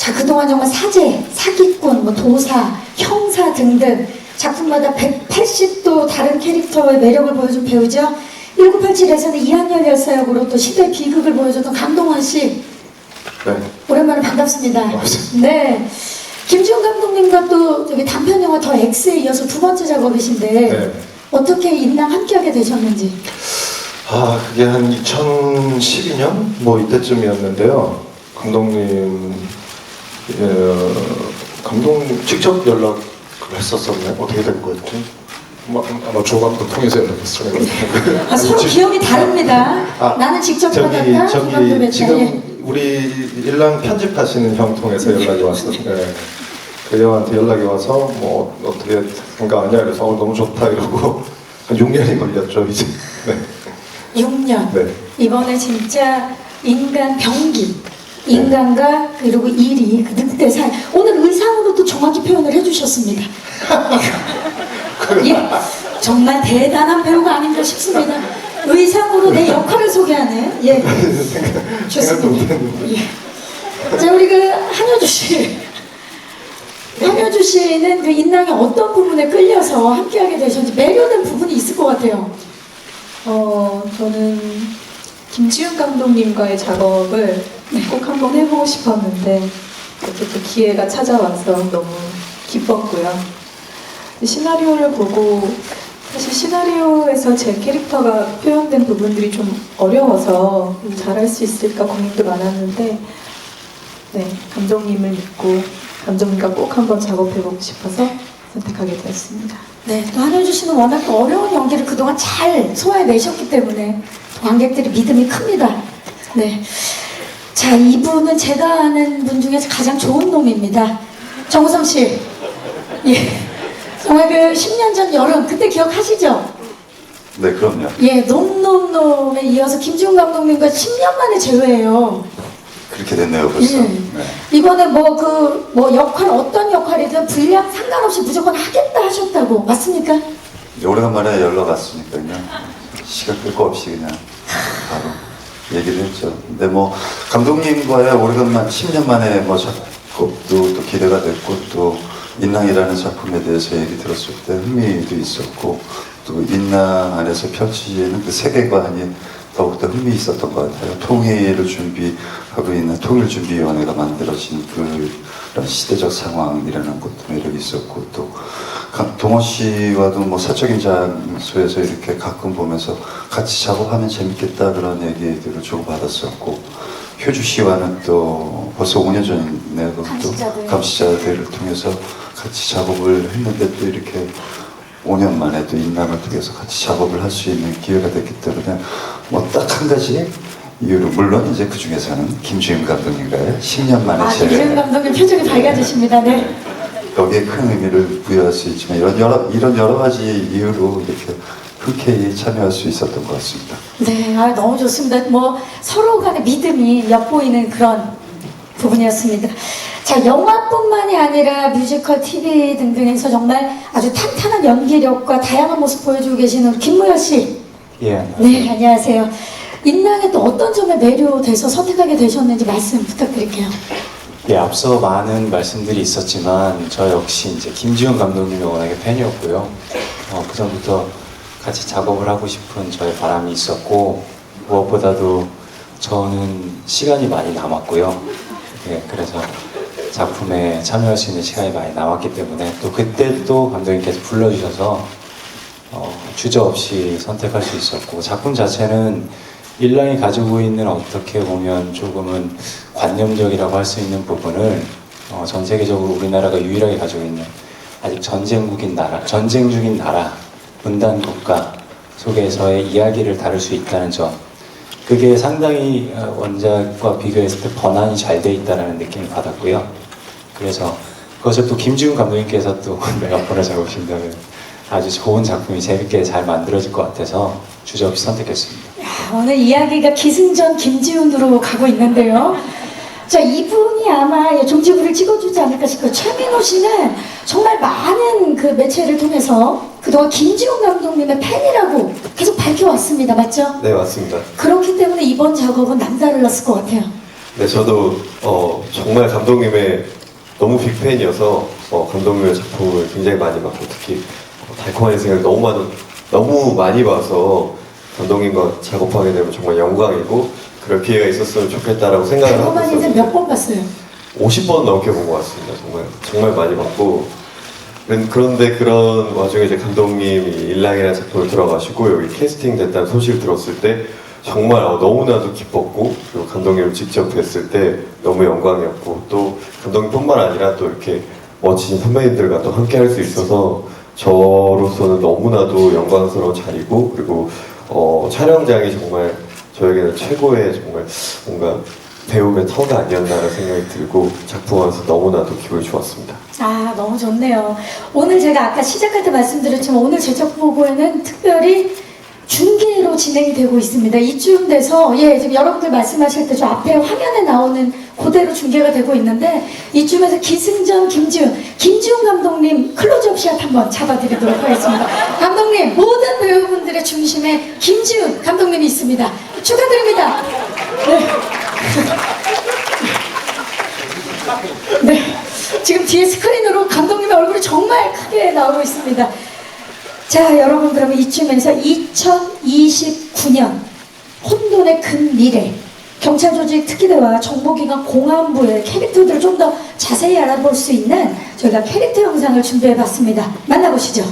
자, 그동안 정말 사제, 사기꾼, 뭐 도사, 형사 등등 작품마다 180도 다른 캐릭터의 매력을 보여준 배우죠. 1987에서는 이한열 열사역으로 또 시대 비극을 보여줬던 강동원 씨. 네. 오랜만에 반갑습니다. 반갑습니다. 네. 김지훈 감독님과 또 저기 단편 영화 더 X에 이어서 두 번째 작업이신데 네. 어떻게 인랑 함께하게 되셨는지. 아, 그게 한 2012년? 뭐 이때쯤이었는데요. 감독님, 예, 감독님 직접 연락을 했었었나요? 어떻게 된 거였지? 아마, 아마 조감도 통해서 연락했을 거예요. 아, 서로 기억이 다릅니다. 아, 나는 직접 저기, 받았다. 저기, 예. 지금 우리 일랑 편집하시는 형 통해서 연락이 왔었는데, 그 형한테 연락이 와서, 뭐, 어떻게 생각하냐? 그래서, 어, 너무 좋다. 이러고, 한 6년이 걸렸죠, 이제. 네. 6년. 네. 이번에 진짜 인간 병기. 인간과 그리고 일이 그 늑대 사이. 오늘 의상으로도 정확히 표현을 해주셨습니다. 예, 정말 대단한 배우가 아닌가 싶습니다. 의상으로 내 역할을 소개하는 예 좋습니다. 예. 자 우리 그 한효주 씨, 한효주 씨는 그 인랑의 어떤 부분에 끌려서 함께하게 되셨는지 매료된 부분이 있을 것 같아요. 어, 저는 김지훈 감독님과의 작업을 꼭 한번 해보고 싶었는데 어쨌든 기회가 찾아와서 너무 기뻤고요. 시나리오를 보고 사실 시나리오에서 제 캐릭터가 표현된 부분들이 좀 어려워서 잘할 수 있을까 고민도 많았는데 네 감독님을 믿고 감독님과 꼭 한번 작업해보고 싶어서 선택하게 되었습니다. 네, 또 한효주 씨는 워낙 또 어려운 연기를 그동안 잘 소화해내셨기 때문에 또 관객들의 믿음이 큽니다. 네. 자, 이분은 제가 아는 분 중에서 가장 좋은 놈입니다. 정우성 씨. 예. 정말 그 10년 전 여름, 그때 기억하시죠? 네, 그럼요. 예, 놈놈놈에 이어서 김지훈 감독님과 10년 만에 재회예요. 그렇게 됐네요, 벌써. 예. 네. 이번에 뭐 그 뭐 역할 어떤 역할이든 분량 상관없이 무조건 하겠다 하셨다고 맞습니까? 이제 오래간만에 연락 왔으니까요. 시간 끌 거 없이 그냥 바로 얘기를 했죠. 근데 뭐, 감독님과의 오래간만, 10년 만에 뭐 작업도 또 기대가 됐고, 또 인랑이라는 작품에 대해서 얘기 들었을 때 흥미도 있었고, 또 인랑 안에서 펼치는 그 세계관이 더욱더 흥미 있었던 것 같아요. 통일을 준비 하고 있는 통일준비위원회가 만들어진 그런 시대적 상황이라는 것도 매력이 있었고 또 가- 동원 씨와도 뭐 사적인 장소에서 이렇게 가끔 보면서 같이 작업하면 재밌겠다 그런 얘기들을 주고 받았었고 효주 씨와는 또 벌써 5년 전에 그 감시자들. 또 감시자들을 통해서 같이 작업을 했는데 또 이렇게 5년 만에 또 인남을 통해서 같이 작업을 할 수 있는 기회가 됐기 때문에 뭐 딱 한 가지 이유로 물론 이제 그 중에서는 김주임 감독님과의 10년 만에 아, 제 김지훈 감독님 표정이 밝아지십니다. 네. 거기에 큰 의미를 부여할 수 있지만 이런 여러 이런 여러 가지 이유로 이렇게 흔쾌히 참여할 수 있었던 것 같습니다. 네, 아, 너무 좋습니다. 뭐 서로 간의 믿음이 엿보이는 그런 부분이었습니다. 자, 영화뿐만이 아니라 뮤지컬, TV 등등에서 정말 아주 탄탄한 연기력과 다양한 모습 보여주고 계시는 김무열 씨. 예. 네, 안녕하세요. 인랑에 또 어떤 점에 매료돼서 선택하게 되셨는지 말씀 부탁드릴게요. 예, 앞서 많은 말씀들이 있었지만 저 역시 이제 김지훈 감독님의 워낙에 팬이었고요. 어, 그 전부터 같이 작업을 하고 싶은 저의 바람이 있었고 무엇보다도 저는 시간이 많이 남았고요. 예, 그래서 작품에 참여할 수 있는 시간이 많이 남았기 때문에 또 그때 또 감독님께서 불러주셔서 어, 주저 없이 선택할 수 있었고 작품 자체는 일랑이 가지고 있는 어떻게 보면 조금은 관념적이라고 할 수 있는 부분을 어, 전 세계적으로 우리나라가 유일하게 가지고 있는 아직 전쟁국인 나라, 전쟁 중인 나라, 분단 국가 속에서의 이야기를 다룰 수 있다는 점 그게 상당히 어, 원작과 비교했을 때 번안이 잘 돼 있다는 느낌을 받았고요. 그래서 그것을 또 김지훈 감독님께서 또 몇 번을 잡으신다면 아주 좋은 작품이 재밌게 잘 만들어질 것 같아서 주저없이 선택했습니다. 야, 오늘 이야기가 기승전 김지훈으로 가고 있는데요. 자, 이분이 아마 예, 종지부를 찍어주지 않을까 싶어요. 최민호 씨는 정말 많은 그 매체를 통해서 그동안 김지훈 감독님의 팬이라고 계속 밝혀왔습니다. 맞죠? 네, 맞습니다. 그렇기 때문에 이번 작업은 남다르렀을 것 같아요. 네, 저도 어, 정말 감독님의 너무 빅팬이어서 어, 감독님의 작품을 굉장히 많이 봤고 특히 어, 달콤한 인생을 너무 많이, 너무 많이 봐서 감독님과 작업하게 되면 정말 영광이고 그럴 기회가 있었으면 좋겠다라고 생각을 하고 달콤한 인생 있었어요. 몇 번 봤어요? 50번 넘게 본 것 같습니다. 정말 정말 많이 봤고 그런- 그런데 그런 와중에 이제 감독님이 일랑이라는 작품을 들어가시고 여기 캐스팅 됐다는 소식을 들었을 때 정말 어, 너무나도 기뻤고 그리고 감독님을 직접 뵀을 때 너무 영광이었고 또 감독님뿐만 아니라 또 이렇게 멋진 선배님들과 또 함께 할 수 있어서 저로서는 너무나도 영광스러운 자리고 그리고 어, 촬영장이 정말 저에게는 최고의 정말 뭔가 배움의 터가 아니었나라는 생각이 들고 작품 와서 너무나도 기분이 좋았습니다. 아 너무 좋네요. 오늘 제가 아까 시작할 때 말씀드렸지만 오늘 제작 보고에는 특별히 중계로 진행이 되고 있습니다. 이쯤 돼서 예 지금 여러분들 말씀하실 때 저 앞에 화면에 나오는 그대로 중계가 되고 있는데 이쯤에서 기승전 김지훈 김지훈 감독님 클로즈업 샷 한번 잡아드리도록 하겠습니다. 감독님 모든 배우분들의 중심에 김지훈 감독님이 있습니다. 축하드립니다. 네. 네. 지금 뒤에 스크린으로 감독님의 얼굴이 정말 크게 나오고 있습니다. 자, 여러분 그러면 이쯤에서 2029년 혼돈의 근미래 경찰 조직 특기대와 정보기관 공안부의 캐릭터들을 좀 더 자세히 알아볼 수 있는 저희가 캐릭터 영상을 준비해 봤습니다. 만나보시죠.